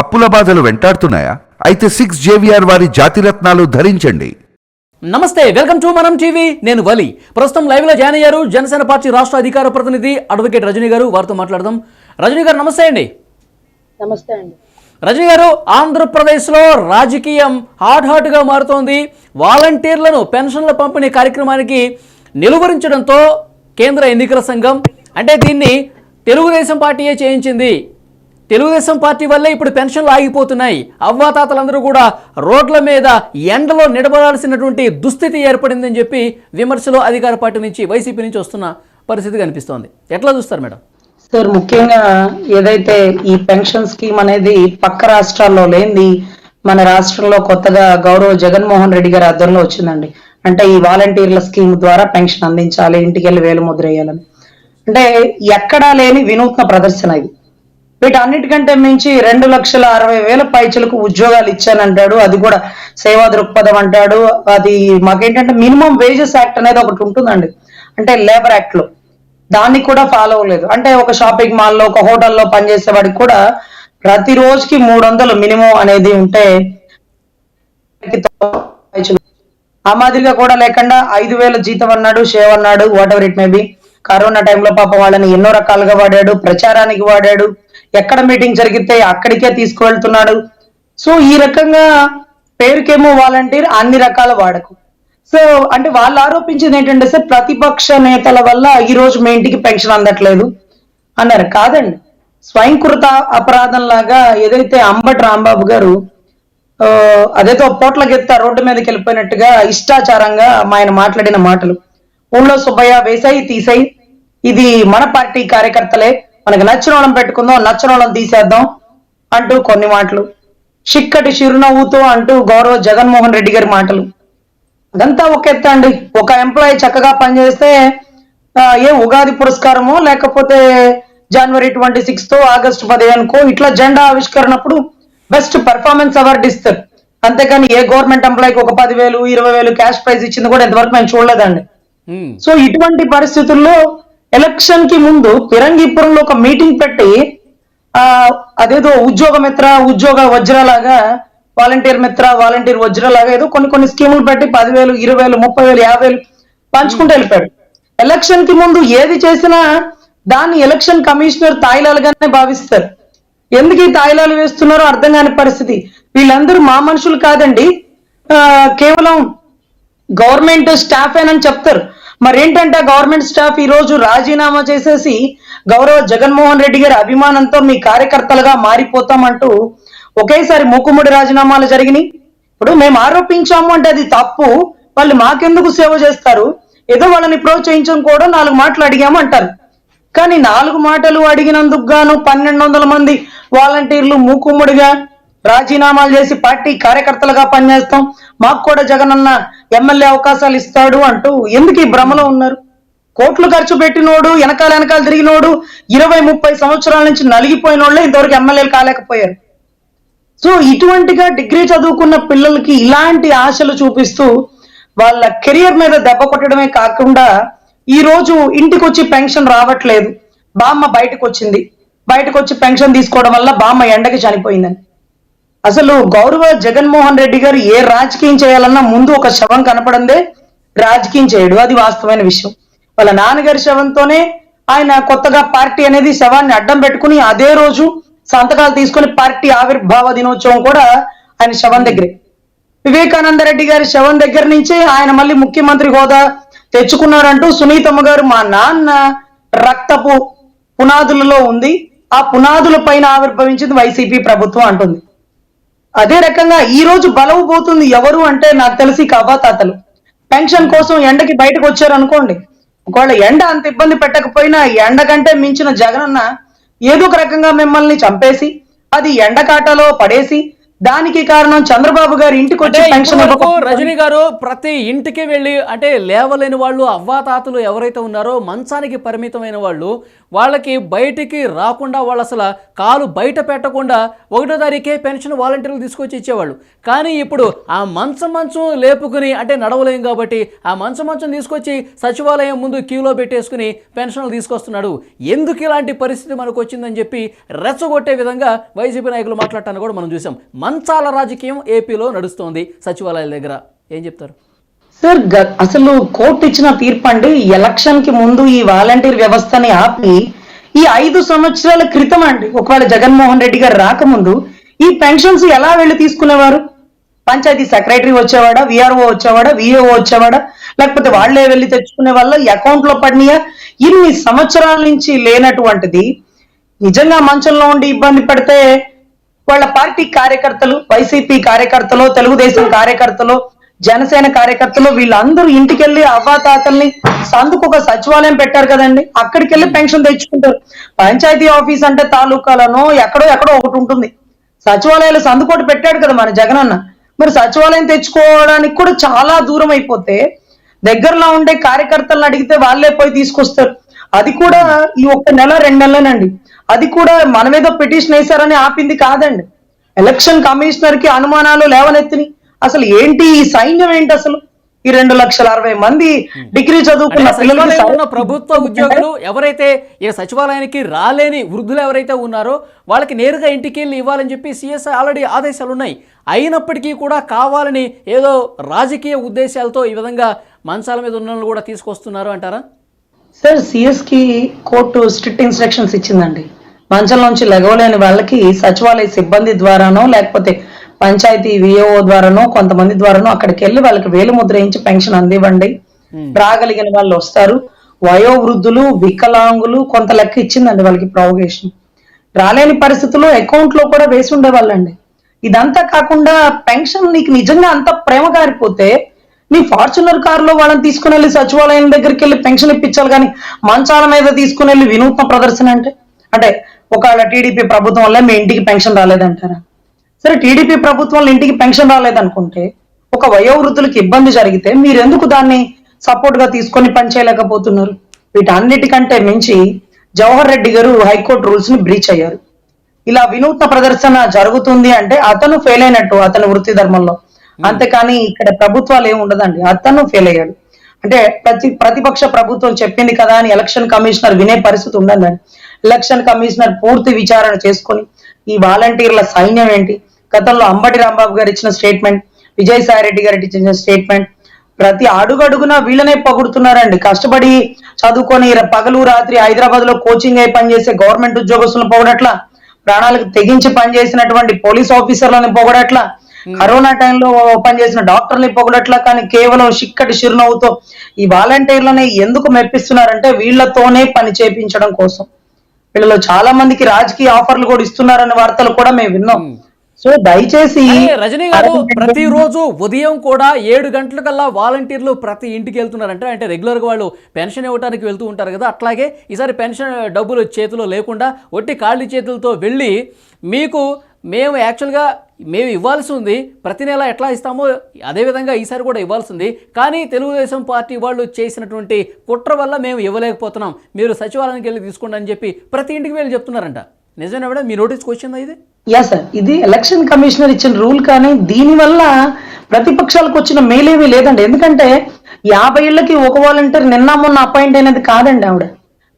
అప్పుల బాధలు వెంటాడుతున్నాయా? అయితే సిక్స్ జేవిఆర్ వారి జాతిరత్నాలు ధరించండి. నమస్తే వెల్కమ్ టు మనం టీవీ. నేను వలి. ప్రస్తుతం లైవ్లో జాయిన్ అయ్యారు జనసేన పార్టీ రాష్ట్ర అధికార ప్రతినిధి అడ్వకేట్ రజనీ గారు. వారితో మాట్లాడదాం. రజనీ గారు నమస్తే అండి. నమస్తే అండి. రజనీ గారు ఆంధ్రప్రదేశ్లో రాజకీయం హాట్ హాట్గా మారుతోంది. వాలంటీర్లను పెన్షన్ల పంపిణీ కార్యక్రమానికి నిలువరించడంతో కేంద్ర ఎన్నికల సంఘం అంటే దీన్ని తెలుగుదేశం పార్టీయే చేయించింది. తెలుగుదేశం పార్టీ వల్లే ఇప్పుడు పెన్షన్లు ఆగిపోతున్నాయి. అవ్వాతాతలందరూ కూడా రోడ్ల మీద ఎండలో నిలబడాల్సినటువంటి దుస్థితి ఏర్పడిందని చెప్పి విమర్శలు అధికార పార్టీ నుంచి వైసీపీ నుంచి వస్తున్న పరిస్థితి కనిపిస్తోంది. ఎట్లా చూస్తారు మేడం? సార్ ముఖ్యంగా ఏదైతే ఈ పెన్షన్ స్కీమ్ అనేది పక్క రాష్ట్రాల్లో లేనిది మన రాష్ట్రంలో కొత్తగా గౌరవ జగన్మోహన్ రెడ్డి గారి ఆధ్వర్యంలో వచ్చిందండి. అంటే ఈ వాలంటీర్ల స్కీమ్ ద్వారా పెన్షన్ అందించాలి ఇంటికి వెళ్ళి వేలు ముద్ర వేయాలని అంటే ఎక్కడా లేని వినూత్న ప్రదర్శన ఇది. వీటన్నిటికంటే మించి రెండు లక్షల అరవై వేల పైచలకు ఉద్యోగాలు ఇచ్చానంటాడు. అది కూడా సేవా దృక్పథం అంటాడు. అది మాకేంటంటే మినిమం వేజెస్ యాక్ట్ అనేది ఒకటి ఉంటుందండి. అంటే లేబర్ యాక్ట్లో. దాన్ని కూడా ఫాలో అవ్వలేదు. అంటే ఒక షాపింగ్ మాల్లో ఒక హోటల్లో పనిచేసే వాడికి కూడా ప్రతి రోజుకి మూడు వందలు మినిమం అనేది ఉంటే ఆ మాదిరిగా కూడా లేకుండా ఐదు వేల జీతం అన్నాడు షేవ్ అన్నాడు whatever it may be corona టైంలో పాపం వాళ్ళని ఎన్నో రకాలుగా వాడాడు ప్రచారానికి వాడాడు. ఎక్కడ మీటింగ్ జరిగితే అక్కడికే తీసుకువెళ్తున్నాడు. సో ఈ రకంగా పేరుకేమో వాలంటీర్ అన్ని రకాల వాడకు. సో అంటే వాళ్ళు ఆరోపించింది ఏంటంటే సార్ ప్రతిపక్ష నేతల వల్ల ఈ రోజు మీ ఇంటికి పెన్షన్ అందట్లేదు అన్నారు. కాదండి. స్వయంకృత అపరాధం లాగా ఏదైతే అంబటి రాంబాబు గారు ఆ, అదేదో పోట్ల గెత్త రోడ్డు మీదకి వెళ్ళిపోయినట్టుగా ఇష్టాచారంగా మా ఆయన మాట్లాడిన మాటలు. ఊళ్ళో సుబ్బయ్య వేసాయి తీసాయి ఇది మన పార్టీ కార్యకర్తలే. మనకి నచ్చిన వాళ్ళని పెట్టుకుందాం నచ్చిన వాళ్ళని తీసేద్దాం అంటూ కొన్ని మాటలు. చిక్కటి చిరునవ్వుతో అంటూ గౌరవ జగన్మోహన్ రెడ్డి గారి మాటలు. అదంతా ఒక ఎత్తు అండి. ఒక ఎంప్లాయీ చక్కగా పనిచేస్తే ఏ ఉగాది పురస్కారమో లేకపోతే జనవరి ట్వంటీ సిక్స్త్ ఆగస్టు పదిహేనుకో ఇట్లా జెండా ఆవిష్కరణప్పుడు బెస్ట్ పర్ఫార్మెన్స్ అవార్డు ఇస్తారు. అంతేకాని ఏ గవర్నమెంట్ ఎంప్లాయీకి ఒక పదివేలు ఇరవై వేలు క్యాష్ ప్రైజ్ ఇచ్చింది కూడా ఇంతవరకు మేము చూడలేదండి. ఉమ్, సో ఇటువంటి పరిస్థితుల్లో ఎలక్షన్కి ముందు ఫిరంగిపురంలో ఒక మీటింగ్ పెట్టి ఆ అదేదో ఉద్యోగ మిత్ర ఉద్యోగ వజ్రలాగా వాలంటీర్ మిత్ర వాలంటీర్ వజ్రలాగా ఏదో కొన్ని కొన్ని స్కీములు పెట్టి పదివేలు ఇరవై వేలు ముప్పై వేలు యాభై వేలు పంచుకుంటూ వెళ్ళిపోయాడు. ఎలక్షన్కి ముందు ఏది చేసినా దాన్ని ఎలక్షన్ కమిషనర్ తాయిలాలుగానే భావిస్తారు. ఎందుకు ఈ తాయిలాలు వేస్తున్నారో అర్థం కాని పరిస్థితి. వీళ్ళందరూ మా మనుషులు కాదండి. ఆ, కేవలం గవర్నమెంట్ స్టాఫ్ అని చెప్తారు. మరి ఏంటంటే గవర్నమెంట్ స్టాఫ్ ఈ రోజు రాజీనామా చేసేసి గౌరవ జగన్మోహన్ రెడ్డి గారి అభిమానంతో మీ కార్యకర్తలుగా మారిపోతామంటూ ఒకేసారి మూకుముడి రాజీనామాలు జరిగినాయి. ఇప్పుడు మేము ఆరోపించాము అంటే అది తప్పు. వాళ్ళు మాకెందుకు సేవ చేస్తారు? ఏదో వాళ్ళని ప్రోత్సహించడం కూడా నాలుగు మాటలు అడిగాము అంటారు. కానీ నాలుగు మాటలు అడిగినందుకు గాను పన్నెండు వందల మంది వాలంటీర్లు మూకుముడిగా రాజీనామాలు చేసి పార్టీ కార్యకర్తలుగా పనిచేస్తాం. మాకు కూడా జగనన్న ఎమ్మెల్యే అవకాశాలు ఇస్తాడు అంటూ ఎందుకు ఈ భ్రమలో ఉన్నారు? కోట్లు ఖర్చు పెట్టినోడు వెనకాల వెనకాల తిరిగినోడు ఇరవై ముప్పై సంవత్సరాల నుంచి నలిగిపోయిన వాళ్ళే ఇంతవరకు ఎమ్మెల్యేలు కాలేకపోయారు. సో ఇటువంటిగా డిగ్రీ చదువుకున్న పిల్లలకి ఇలాంటి ఆశలు చూపిస్తూ వాళ్ళ కెరియర్ మీద దెబ్బ కొట్టడమే కాకుండా ఈ రోజు ఇంటికి వచ్చి పెన్షన్ రావట్లేదు. బామ్మ బయటకు వచ్చింది బయటకు వచ్చి పెన్షన్ తీసుకోవడం వల్ల బామ్మ ఎండకి చనిపోయిందని. అసలు గౌరవ జగన్మోహన్ రెడ్డి గారు ఏ రాజకీయం చేయాలన్నా ముందు ఒక శవం కనపడందే రాజకీయం చేయడు. అది వాస్తవమైన విషయం. వాళ్ళ నాన్నగారి శవంతోనే ఆయన కొత్తగా పార్టీ అనేది శవాన్ని అడ్డం పెట్టుకుని అదే రోజు సంతకాలు తీసుకుని పార్టీ ఆవిర్భావ దినోత్సవం కూడా ఆయన శవం దగ్గరే. వివేకానంద రెడ్డి గారి శవం దగ్గర నుంచి ఆయన మళ్ళీ ముఖ్యమంత్రి హోదా తెచ్చుకున్నారంటూ సునీతమ్మ గారు మా నాన్న రక్తపు పునాదులలో ఉంది. ఆ పునాదుల పైన ఆవిర్భవించింది వైసీపీ ప్రభుత్వం అంటుంది. అదే రకంగా ఈ రోజు బలవు పోతుంది ఎవరు అంటే నాకు తెలిసి కవ్వాతాతలు పెన్షన్ కోసం ఎండకి బయటకు వచ్చారు అనుకోండి ఒకవేళ ఎండ అంత ఇబ్బంది పెట్టకపోయినా ఎండ కంటే మించిన జగనన్న ఏదో ఒక రకంగా మిమ్మల్ని చంపేసి అది ఎండకాటలో పడేసి దానికి కారణం చంద్రబాబు గారి ఇంటికి వచ్చి పెన్షన్. రజనీ గారు ప్రతి ఇంటికి వెళ్ళి అంటే లేవలేని వాళ్ళు అవ్వాతాతలు ఎవరైతే ఉన్నారో మంచానికి పరిమితమైన వాళ్ళు వాళ్ళకి బయటికి రాకుండా వాళ్ళు అసలు కాలు బయట పెట్టకుండా ఒకటో తారీఖే పెన్షన్ వాలంటీర్లు తీసుకొచ్చి ఇచ్చేవాళ్ళు. కానీ ఇప్పుడు ఆ మంచం మంచం లేపుకుని అంటే నడవలేం కాబట్టి ఆ మంచం మంచం తీసుకొచ్చి సచివాలయం ముందు క్యూలో పెట్టేసుకుని పెన్షన్లు తీసుకొస్తున్నాడు. ఎందుకు ఇలాంటి పరిస్థితి మనకు వచ్చిందని చెప్పి రెచ్చగొట్టే విధంగా వైసీపీ నాయకులు మాట్లాడటాన్ని కూడా మనం చూసాం మంచాల రాజకీయం ఏపీలో నడుస్తోంది సచివాలయాల దగ్గర. ఏం చెప్తారు? సార్ గ- అసలు కోర్టు ఇచ్చిన తీర్పు అండి ఎలక్షన్కి ముందు ఈ వాలంటీర్ వ్యవస్థని ఆపి ఈ ఐదు సంవత్సరాల క్రితం అండి ఒకవేళ జగన్మోహన్ రెడ్డి గారు రాకముందు ఈ పెన్షన్స్ ఎలా వెళ్ళి తీసుకునేవారు? పంచాయతీ సెక్రటరీ వచ్చేవాడా విఆర్ఓ వచ్చేవాడా విఏఓ వచ్చేవాడా? లేకపోతే వాళ్ళే వెళ్ళి తెచ్చుకునే వాళ్ళ అకౌంట్లో పడినాయా? ఇన్ని సంవత్సరాల నుంచి లేనటువంటిది నిజంగా మంచంలో ఉండి ఇబ్బంది పడితే వాళ్ళ పార్టీ కార్యకర్తలు వైసీపీ కార్యకర్తలు తెలుగుదేశం కార్యకర్తలు జనసేన కార్యకర్తలు వీళ్ళందరూ ఇంటికెళ్ళి అవ్వాతాతల్ని సందుకు ఒక సచివాలయం పెట్టారు కదండి. అక్కడికి వెళ్ళి పెన్షన్ తెచ్చుకుంటారు. పంచాయతీ ఆఫీస్ అంటే తాలూకాలను ఎక్కడో ఎక్కడో ఒకటి ఉంటుంది. సచివాలయాలు సందుకోటి పెట్టాడు కదా మన జగనన్న మరి సచివాలయం తెచ్చుకోవడానికి కూడా చాలా దూరం అయిపోతే దగ్గరలో ఉండే కార్యకర్తలను అడిగితే వాళ్ళే పోయి తీసుకొస్తారు. అది కూడా ఈ ఒక్క నెల రెండు నెలలేనండి. అది కూడా మన మీద పిటిషన్ వేశారని ఆపింది కాదండి. ఎలక్షన్ కమిషనర్కి అనుమానాలు లేవనెత్తినాయి. అసలు ఏంటి ఈ సైన్యం ఏంటి అసలు? ఈ రెండు లక్షల అరవై మంది డిగ్రీ చదువుకున్న సైన్యం ప్రభుత్వ ఉద్యోగులు ఎవరైతే ఈ సచివాలయానికి రాలేని వృద్ధులు ఎవరైతే ఉన్నారో వాళ్ళకి నేరుగా ఇంటికి వెళ్ళి ఇవ్వాలని చెప్పి సిఎస్ ఆల్రెడీ ఆదేశాలు ఉన్నాయి. అయినప్పటికీ కూడా కావాలని ఏదో రాజకీయ ఉద్దేశాలతో ఈ విధంగా మంచాల మీద ఉన్న కూడా తీసుకొస్తున్నారు అంటారా? సార్ సిఎస్కి కోర్టు స్ట్రిక్ట్ ఇన్స్ట్రక్షన్స్ ఇచ్చిందండి. మంచంలోంచి లెగవలేని వాళ్ళకి సచివాలయ సిబ్బంది ద్వారానో లేకపోతే పంచాయతీ విఏఓ ద్వారానో కొంతమంది ద్వారానో అక్కడికి వెళ్ళి వాళ్ళకి వేలు ముద్ర వేయించి పెన్షన్ అందివ్వండి. రాగలిగిన వాళ్ళు వస్తారు. వయోవృద్ధులు వికలాంగులు కొంత లెక్క ఇచ్చిందండి వాళ్ళకి ప్రావగేషన్ రాలేని పరిస్థితుల్లో అకౌంట్లో కూడా వేసి ఉండేవాళ్ళండి. ఇదంతా కాకుండా పెన్షన్ నీకు నిజంగా అంత ప్రేమ కారిపోతే నీ ఫార్చునర్ కార్లో వాళ్ళని తీసుకుని వెళ్ళి సచివాలయం దగ్గరికి వెళ్ళి పెన్షన్ ఇప్పించాలి కానీ మంచాల మీద తీసుకుని వెళ్ళి వినూత్న ప్రదర్శన అంటే? అంటే ఒకవేళ టీడీపీ ప్రభుత్వం వల్ల మీ ఇంటికి పెన్షన్ రాలేదంటారా? సరే టీడీపీ ప్రభుత్వం వల్ల ఇంటికి పెన్షన్ రాలేదనుకుంటే ఒక వయోవృద్ధులకు ఇబ్బంది జరిగితే మీరు ఎందుకు దాన్ని సపోర్ట్గా తీసుకొని పనిచేయలేకపోతున్నారు వీటన్నిటికంటే మించి జవహర్ రెడ్డి గారు హైకోర్టు రూల్స్ని బ్రీచ్ అయ్యారు. ఇలా వినూత్న ప్రదర్శన జరుగుతుంది అంటే అతను ఫెయిల్ అయినట్టు అతని వృత్తి ధర్మంలో. అంతేకాని ఇక్కడ ప్రభుత్వాలు ఏమి ఉండదండి అతను ఫెయిల్ అయ్యాడు. అంటే ప్రతి ప్రతిపక్ష ప్రభుత్వం చెప్పింది కదా అని ఎలక్షన్ కమిషనర్ వినే పరిస్థితి ఉండదండి ఎలక్షన్ కమిషనర్ పూర్తి విచారణ చేసుకొని ఈ వాలంటీర్ల సైన్యం ఏంటి? గతంలో అంబటి రాంబాబు గారు ఇచ్చిన స్టేట్మెంట్ విజయసాయి రెడ్డి గారు ఇచ్చిన స్టేట్మెంట్ ప్రతి అడుగడుగునా వీళ్ళనే పొగుడుతున్నారండి. కష్టపడి చదువుకొని పగలు రాత్రి హైదరాబాద్లో కోచింగ్ అయి పనిచేసే గవర్నమెంట్ ఉద్యోగస్తులను పొగడట్లా ప్రాణాలకు తెగించి పనిచేసినటువంటి పోలీస్ ఆఫీసర్లను పొగడట్లా కరోనా టైంలో పనిచేసిన డాక్టర్ని పొగడట్లా కానీ కేవలం చిక్కటి చిరునవ్వుతో ఈ వాలంటీర్లని ఎందుకు మెప్పిస్తున్నారంటే వీళ్ళతోనే పని చేపించడం కోసం. వీళ్ళలో చాలా మందికి రాజకీయ ఆఫర్లు కూడా ఇస్తున్నారనే వార్తలు కూడా మేము విన్నాం. సో దయచేసి రజనీ గారు ప్రతిరోజు ఉదయం కూడా ఏడు గంటలకల్లా వాలంటీర్లు ప్రతి ఇంటికి వెళ్తున్నారంటే అంటే రెగ్యులర్గా వాళ్ళు పెన్షన్ ఇవ్వడానికి వెళ్తూ ఉంటారు కదా అట్లాగే ఈసారి పెన్షన్ డబ్బులు చేతిలో లేకుండా ఒట్టి ఖాళీ చేతులతో వెళ్ళి మీకు మేము యాక్చువల్గా మేము ఇవ్వాల్సి ఉంది ప్రతి నెల ఎట్లా ఇస్తామో అదేవిధంగా ఈసారి కూడా ఇవ్వాల్సి ఉంది కానీ తెలుగుదేశం పార్టీ వాళ్ళు చేసినటువంటి కుట్ర వల్ల మేము ఇవ్వలేకపోతున్నాం. మీరు సచివాలయానికి వెళ్ళి తీసుకోండి అని చెప్పి ప్రతి ఇంటికి వెళ్ళి చెప్తున్నారంట. నిజమే మేడం మీ నోటీస్కి వచ్చిందా ఇది? యా సార్ ఇది ఎలక్షన్ కమిషనర్ ఇచ్చిన రూల్ కానీ దీని వల్ల ప్రతిపక్షాలకు వచ్చిన మేలేమీ లేదండి. ఎందుకంటే యాభై ఏళ్ళకి ఒక వాలంటీర్ నిన్న మొన్న అపాయింట్ అయినది కాదండి ఆవిడ.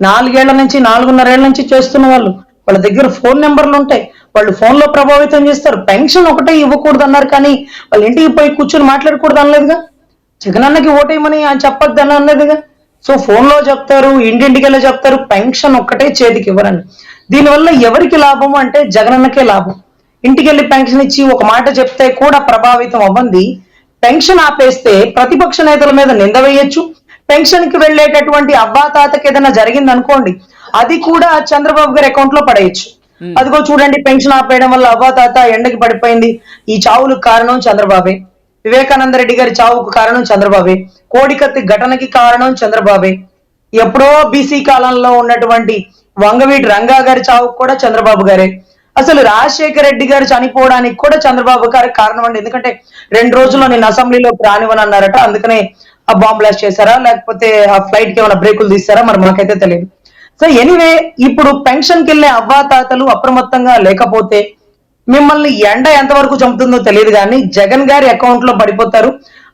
నాలుగేళ్ళ నుంచి నాలుగున్నరేళ్ళ నుంచి చేస్తున్న వాళ్ళు. వాళ్ళ దగ్గర ఫోన్ నెంబర్లు ఉంటాయి. వాళ్ళు ఫోన్లో ప్రభావితం చేస్తారు. పెన్షన్ ఒకటే ఇవ్వకూడదు అన్నారు కానీ వాళ్ళ ఇంటికి పోయి కూర్చొని మాట్లాడకూడదు అనలేదుగా? జగనన్నకి ఓటేయమని ఆయన చెప్పొద్దు అని అన్నదిగా? సో ఫోన్లో చెప్తారు ఇంటింటికి వెళ్ళి చెప్తారు పెన్షన్ ఒక్కటే చేతికి ఇవ్వరండి దీనివల్ల ఎవరికి లాభం అంటే జగనన్నకే లాభం. ఇంటికి వెళ్ళి పెన్షన్ ఇచ్చి ఒక మాట చెప్తే కూడా ప్రభావితం అవ్వంది. పెన్షన్ ఆపేస్తే ప్రతిపక్ష నేతల మీద నింద వేయొచ్చు. పెన్షన్కి వెళ్ళేటటువంటి అబ్బా తాతకి ఏదైనా జరిగింది అనుకోండి అది కూడా చంద్రబాబు గారి అకౌంట్లో పడేయచ్చు అదిగో చూడండి పెన్షన్ ఆపేయడం వల్ల అవ్వా తాత ఎండకి పడిపోయింది. ఈ చావులకు కారణం చంద్రబాబే. వివేకానంద రెడ్డి గారి చావుకు కారణం చంద్రబాబే. కోడికత్తి ఘటనకి కారణం చంద్రబాబే. ఎప్పుడో బీసీ కాలంలో ఉన్నటువంటి వంగవీటి రంగా గారి చావుకు కూడా చంద్రబాబు గారే. అసలు రాజశేఖర రెడ్డి గారు చనిపోవడానికి కూడా చంద్రబాబు గారు కారణం అండి. ఎందుకంటే రెండు రోజుల్లో నేను అసెంబ్లీలో రానివని అన్నారట అందుకనే ఆ బాంబ్ బ్లాస్ట్ చేశారా? లేకపోతే ఆ ఫ్లైట్కి ఏమైనా బ్రేకులు తీస్తారా మరి మాకైతే తెలియదు. సో ఎనీవే ఇప్పుడు పెన్షన్కి వెళ్ళే అవ్వాతాతలు అప్రమత్తంగా లేకపోతే మిమ్మల్ని ఎండ ఎంతవరకు చంపుతుందో తెలియదు కానీ జగన్ గారి అకౌంట్లో పడిపోతారు.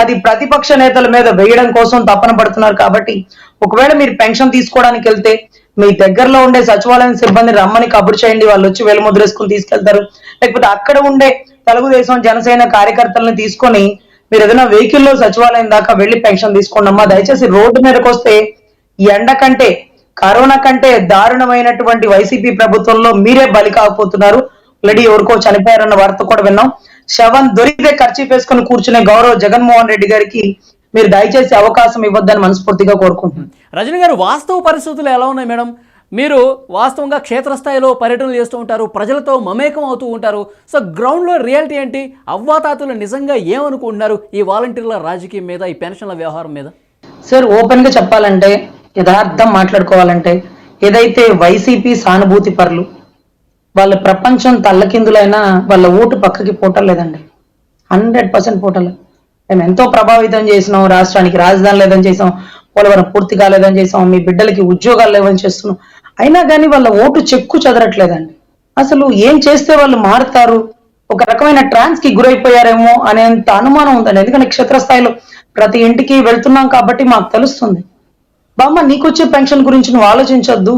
అది ప్రతిపక్ష నేతల మీద వేయడం కోసం తపన పడుతున్నారు కాబట్టి ఒకవేళ మీరు పెన్షన్ తీసుకోవడానికి వెళ్తే మీ దగ్గరలో ఉండే సచివాలయం సిబ్బంది రమ్మని కబురు చేయండి. వాళ్ళు వచ్చి వేలుముద్రేసుకుని తీసుకెళ్తారు. లేకపోతే అక్కడ ఉండే తెలుగుదేశం జనసేన కార్యకర్తలను తీసుకొని మీరు ఏదైనా వెహికల్లో సచివాలయం దాకా వెళ్ళి పెన్షన్ తీసుకోండి అమ్మా దయచేసి రోడ్డు మీదకి వస్తే ఎండ కంటే కరోనా కంటే దారుణమైనటువంటి వైసీపీ ప్రభుత్వంలో మీరే బలి కాకపోతున్నారు. ఆల్రెడీ ఎవరికో చనిపోయారన్న వార్త కూడా విన్నాం. శవం దొరికితే ఖర్చు వేసుకుని కూర్చునే గౌరవ జగన్మోహన్ రెడ్డి గారికి మీరు దయచేసి అవకాశం ఇవ్వద్దని మనస్ఫూర్తిగా కోరుకుంటున్నాను. రజనీ గారు వాస్తవ పరిస్థితులు ఎలా ఉన్నాయి మేడం? మీరు వాస్తవంగా క్షేత్రస్థాయిలో పర్యటనలు చేస్తూ ఉంటారు ప్రజలతో మమేకం అవుతూ ఉంటారు. సో గ్రౌండ్లో రియాలిటీ ఏంటి? అవ్వాతాతలు నిజంగా ఏమనుకుంటున్నారు ఈ వాలంటీర్ల రాజకీయం మీద ఈ పెన్షన్ల వ్యవహారం మీద? సార్ ఓపెన్గా చెప్పాలంటే యథార్థం మాట్లాడుకోవాలంటే ఏదైతే వైసీపీ సానుభూతి పరులు వాళ్ళ ప్రపంచం తల్లకిందులైనా వాళ్ళ ఓటు పక్కకి పోటలేదండి హండ్రెడ్ పర్సెంట్ పోటలే. మేము ఎంతో ప్రభావితం చేసినాం రాష్ట్రానికి రాజధాని లేదని చేసాం పోలవరం పూర్తి కాలేదని చేసాం మీ బిడ్డలకి ఉద్యోగాలు లేవని చేస్తున్నాం. అయినా కానీ వాళ్ళ ఓటు చెక్కు చెదరట్లేదండి. అసలు ఏం చేస్తే వాళ్ళు మారుతారు? ఒక రకమైన ట్రాన్స్కి గురైపోయారేమో అనేంత అనుమానం ఉందండి. ఎందుకంటే క్షేత్రస్థాయిలో ప్రతి ఇంటికి వెళ్తున్నాం కాబట్టి మాకు తెలుస్తుంది. బామ్మ నీకొచ్చే పెన్షన్ గురించి నువ్వు ఆలోచించొద్దు.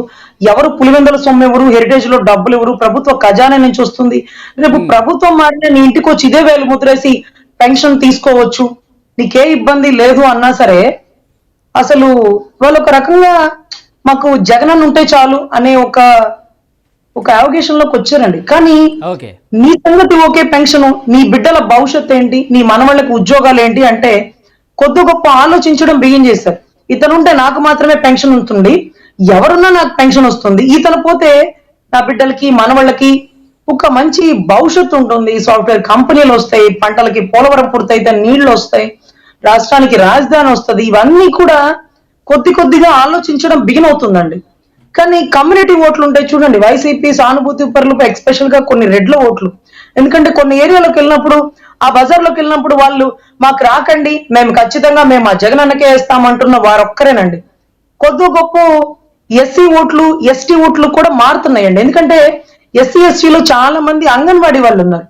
ఎవరు పులివెందుల సొమ్ము ఎవరు హెరిటేజ్లో డబ్బులు ఎవరు ప్రభుత్వ ఖజానా నుంచి వస్తుంది. రేపు ప్రభుత్వం మారిన నీ ఇంటికి వచ్చి ఇదే వేలు ముద్రేసి పెన్షన్ తీసుకోవచ్చు. నీకే ఇబ్బంది లేదు అన్నా సరే అసలు వాళ్ళు ఒక రకంగా మాకు జగనన్న ఉంటే చాలు అనే ఒక ఒక అవగేషన్లోకి వచ్చారండి. కానీ నీ సంగతి ఓకే పెన్షన్ నీ బిడ్డల భవిష్యత్తు ఏంటి నీ మనవాళ్ళకి ఉద్యోగాలు ఏంటి అంటే కొద్ది గొప్ప ఆలోచించడం బిగిన్ చేశారు. ఇతనుంటే నాకు మాత్రమే పెన్షన్ ఉంటుంది ఎవరున్నా నాకు పెన్షన్ వస్తుంది. ఇతను పోతే నా బిడ్డలకి మనవాళ్ళకి ఒక మంచి భవిష్యత్తు ఉంటుంది. సాఫ్ట్వేర్ కంపెనీలు వస్తాయి పంటలకి పోలవరం పూర్తయితే నీళ్ళు వస్తాయి రాష్ట్రానికి రాజధాని వస్తుంది. ఇవన్నీ కూడా కొద్ది కొద్దిగా ఆలోచించడం బిగిన్ అవుతుందండి. కానీ కమ్యూనిటీ ఓట్లు ఉంటాయి చూడండి. వైసీపీ సానుభూతి పరులకు ఎక్స్పెషల్గా కొన్ని రెడ్ల ఓట్లు. ఎందుకంటే కొన్ని ఏరియాలోకి వెళ్ళినప్పుడు ఆ బజార్లోకి వెళ్ళినప్పుడు వాళ్ళు మాకు రాకండి మేము ఖచ్చితంగా మేము ఆ జగనన్నకే వేస్తామంటున్న వారొక్కరేనండి. కొద్ది గొప్ప ఎస్సీ ఓట్లు ఎస్టీ ఓట్లు కూడా మారుతున్నాయండి. ఎందుకంటే ఎస్సీ ఎస్టీలో చాలా మంది అంగన్వాడీ వాళ్ళు ఉన్నారు.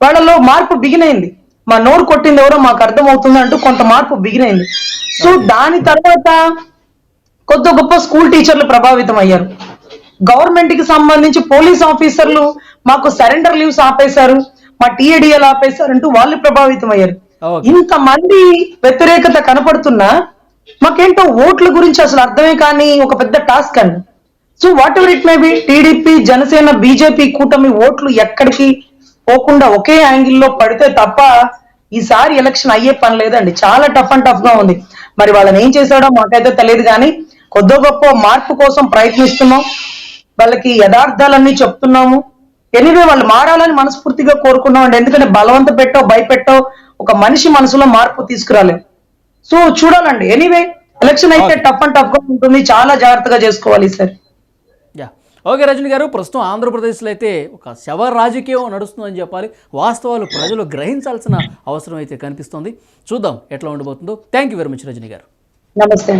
వాళ్ళలో మార్పు బిగినైంది. మా నోరు కొట్టింది ఎవరో మాకు అర్థమవుతుంది అంటూ కొంత మార్పు బిగినైంది. సో దాని తర్వాత కొద్ది గొప్ప స్కూల్ టీచర్లు ప్రభావితం అయ్యారు. గవర్నమెంట్కి సంబంధించి పోలీస్ ఆఫీసర్లు మాకు సరెండర్ లీవ్స్ ఆపేశారు. మా టీఏడిఎల్ ఆపేశారు అంటూ వాళ్ళు ప్రభావితం అయ్యారు. ఇంతమంది వ్యతిరేకత కనపడుతున్నా మాకేంటో ఓట్ల గురించి అసలు అర్థమే కానీ ఒక పెద్ద టాస్క్ అండి. So whatever it may be TDP Janasena BJP కూటమి ఓట్లు ఎక్కడికి పోకుండా ఒకే యాంగిల్లో పడితే తప్ప ఈసారి ఎలక్షన్ అయ్యే పని లేదండి. చాలా టఫ్ అండ్ టఫ్గా ఉంది. మరి వాళ్ళని ఏం చేశాడో మాకైతే తెలియదు కానీ కొద్దో గొప్ప మార్పు కోసం ప్రయత్నిస్తున్నాం. వాళ్ళకి యథార్థాలన్నీ చెప్తున్నాము. ఎనివే వాళ్ళు మారాలని మనస్ఫూర్తిగా కోరుకున్నాం అండి. ఎందుకంటే బలవంత పెట్టో భయపెట్టో ఒక మనిషి మనసులో మార్పు తీసుకురాలేం. సో చూడాలండి. ఎనీవే ఎలక్షన్ అయితే టఫ్ అండ్ టఫ్గా ఉంటుంది. చాలా జాగ్రత్తగా చేసుకోవాలి సార్ ఓకే రజనీ గారు ప్రస్తుతం ఆంధ్రప్రదేశ్లో అయితే ఒక శవ రాజకీయం నడుస్తుందని చెప్పాలి. వాస్తవాలు ప్రజలు గ్రహించాల్సిన అవసరం అయితే కనిపిస్తుంది. చూద్దాం ఎట్లా ఉండబోతుందో. Thank you very much Rajani గారు. నమస్తే